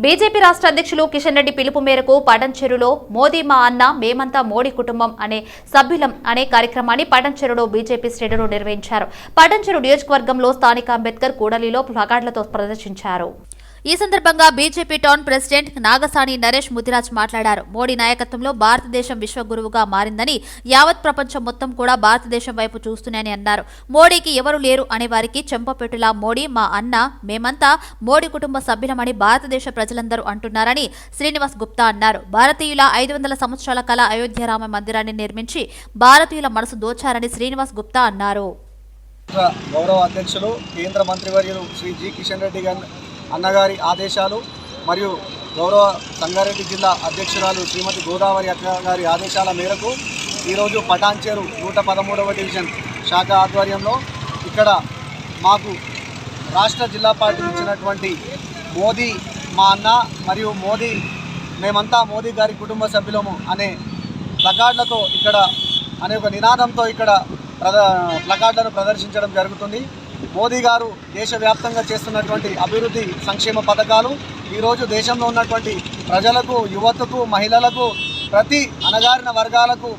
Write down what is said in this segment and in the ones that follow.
BJP రాష్ట్ర అధ్యక్షులు కిషన్ రెడ్డి పిలుపు మేరకు పటంచెరులో మోదీ మా అన్న మేమంతా మోడీ కుటుంబం అనే సభ్యులం అనే కార్యక్రమాన్ని పటంచెరులో బీజేపీ శ్రేణులు నిర్వహించారు. పటంచెరు నియోజకవర్గంలో స్థానిక అంబేద్కర్ కూడలిలో ప్లకార్డులతో ప్రదర్శించారు. ఈ సందర్భంగా BJP town president Nagasani Naresh Mudiraj మాట్లాడారు. మోడీ నాయకత్వంలో భారతదేశం విశ్వగురువుగా మారిందని యావత్ ప్రపంచం మొత్తం కూడా భారతదేశం వైపు చూస్తున్నాయని అన్నారు. మోడీకి ఎవరు లేరు అనే వారికి చెంపపెట్టులా మోడీ మా అన్న మేమంతా మోడీ కుటుంబ సభ్యులమని భారతదేశ ప్రజలందరూ అంటున్నారని శ్రీనివాస్ గుప్తా అన్నారు. భారతీయుల ఐదు వందల సంవత్సరాల కల అయోధ్య రామ మందిరాన్ని నిర్మించి భారతీయుల మనసు దోచారని శ్రీనివాస్ గుప్తా అన్నారు. గౌరవ అధ్యక్షులు కేంద్ర మంత్రివర్యులు శ్రీ జి కిషన్ రెడ్డి గారు అన్నగారి ఆదేశాలు మరియు గౌరవ సంగారెడ్డి జిల్లా అధ్యక్షురాలు శ్రీమతి గోదావరి అక్క గారి ఆదేశాల మేరకు ఈరోజు పటాన్చేరు నూట పదమూడవ డివిజన్ శాఖ ఆధ్వర్యంలో ఇక్కడ మాకు రాష్ట్ర జిల్లా పార్టీ ఇచ్చినటువంటి మోదీ మా అన్న మరియు మోదీ మేమంతా మోదీ గారి కుటుంబ సభ్యులము అనే ప్లకార్డులతో ఇక్కడ అనే ఒక నినాదంతో ఇక్కడ ప్రద ప్లకార్డులను ప్రదర్శించడం జరుగుతుంది. మోదీ గారు దేశవ్యాప్తంగా చేస్తున్నటువంటి అభివృద్ధి సంక్షేమ పథకాలు ఈరోజు దేశంలో ఉన్నటువంటి ప్రజలకు యువతకు మహిళలకు ప్రతి అణగారిన వర్గాలకు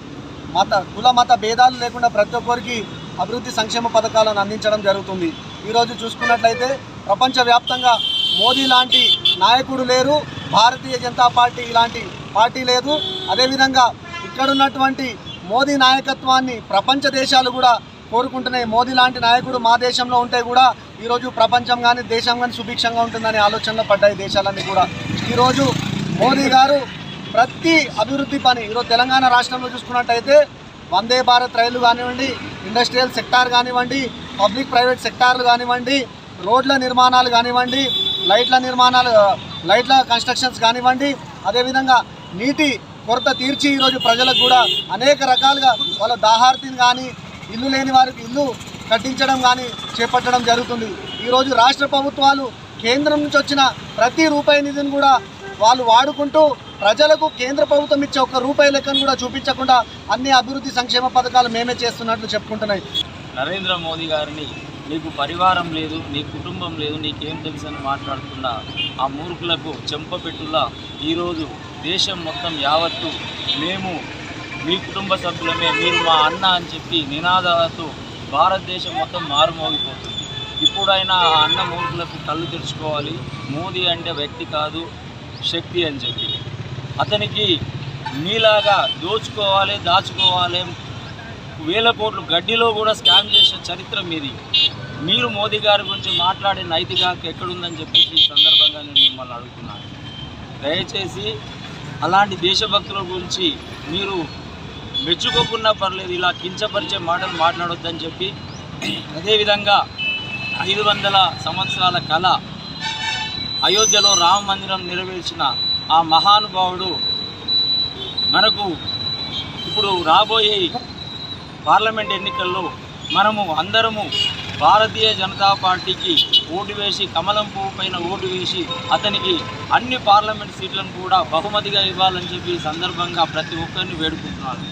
మత కుల మత భేదాలు లేకుండా ప్రతి ఒక్కరికి అభివృద్ధి సంక్షేమ పథకాలను అందించడం జరుగుతుంది. ఈరోజు చూసుకున్నట్లయితే ప్రపంచవ్యాప్తంగా మోదీ లాంటి నాయకుడు లేరు భారతీయ జనతా పార్టీ ఇలాంటి పార్టీ లేదు. అదేవిధంగా ఇక్కడున్నటువంటి మోదీ నాయకత్వాన్ని ప్రపంచ దేశాలు కూడా కోరుకుంటున్నాయి మోదీ లాంటి నాయకుడు మా దేశంలో ఉంటే కూడా ఈరోజు ప్రపంచం కానీ దేశం కానీ సుభిక్షంగా ఉంటుందనే ఆలోచనలో పడ్డాయి దేశాలన్నీ కూడా. ఈరోజు మోదీ గారు ప్రతి అభివృద్ధి పని ఈరోజు తెలంగాణ రాష్ట్రంలో చూసుకున్నట్టయితే వందే భారత్ రైలు కానివ్వండి ఇండస్ట్రియల్ సెక్టార్ కానివ్వండి పబ్లిక్ ప్రైవేట్ సెక్టార్లు కానివ్వండి రోడ్ల నిర్మాణాలు కానివ్వండి లైట్ల నిర్మాణాలు లైట్ల కన్స్ట్రక్షన్స్ కానివ్వండి అదేవిధంగా నీటి కొరత తీర్చి ఈరోజు ప్రజలకు కూడా అనేక రకాలుగా వాళ్ళ దాహార్తిని కానీ ఇల్లు లేని వారికి ఇల్లు కట్టించడం కానీ చేపట్టడం జరుగుతుంది. ఈరోజు రాష్ట్ర ప్రభుత్వాలు కేంద్రం నుంచి వచ్చిన ప్రతి రూపాయి నిధిని కూడా వాళ్ళు వాడుకుంటూ ప్రజలకు కేంద్ర ప్రభుత్వం ఇచ్చే ఒక్క రూపాయి లెక్కను కూడా చూపించకుండా అన్ని అభివృద్ధి సంక్షేమ పథకాలు మేమే చేస్తున్నట్లు చెప్పుకుంటున్నాయి. నరేంద్ర మోదీ గారిని నీకు పరివారం లేదు నీ కుటుంబం లేదు నీకేం తెలుసు అని మాట్లాడుతున్న ఆ మూర్ఖులకు చెంపపెట్టులా ఈరోజు దేశం మొత్తం యావత్తు మేము మీ కుటుంబ సభ్యులమే మీరు మా అన్న అని చెప్పి నినాదాలతో భారతదేశం మొత్తం మారుమోగిపోతుంది. ఇప్పుడైనా ఆ అన్న మూర్తులకు కళ్ళు తెరుచుకోవాలి. మోదీ అంటే వ్యక్తి కాదు శక్తి అని చెప్పి. అతనికి మీలాగా దోచుకోవాలి దాచుకోవాలి. వేల కోట్లు గడ్డిలో కూడా స్కామ్ చేసిన చరిత్ర మీది. మీరు మోదీ గారి గురించి మాట్లాడే నైతిక ఎక్కడుందని చెప్పేసి ఈ సందర్భంగా నేను మిమ్మల్ని అడుగుతున్నాను. దయచేసి అలాంటి దేశభక్తుల గురించి మీరు మెచ్చుకోకున్నా పర్లేదు ఇలా కించపరిచే మాటలు మాట్లాడొద్దని చెప్పి అదేవిధంగా ఐదు వందల సంవత్సరాల కళ అయోధ్యలో రామ మందిరం నెరవేర్చిన ఆ మహానుభావుడు మనకు ఇప్పుడు రాబోయే పార్లమెంట్ ఎన్నికల్లో మనము అందరము భారతీయ జనతా పార్టీకి ఓటు వేసి కమలం పువ్వు పైన ఓటు వేసి అతనికి అన్ని పార్లమెంట్ సీట్లను కూడా బహుమతిగా ఇవ్వాలని చెప్పి సందర్భంగా ప్రతి ఒక్కరిని వేడుకుంటున్నారు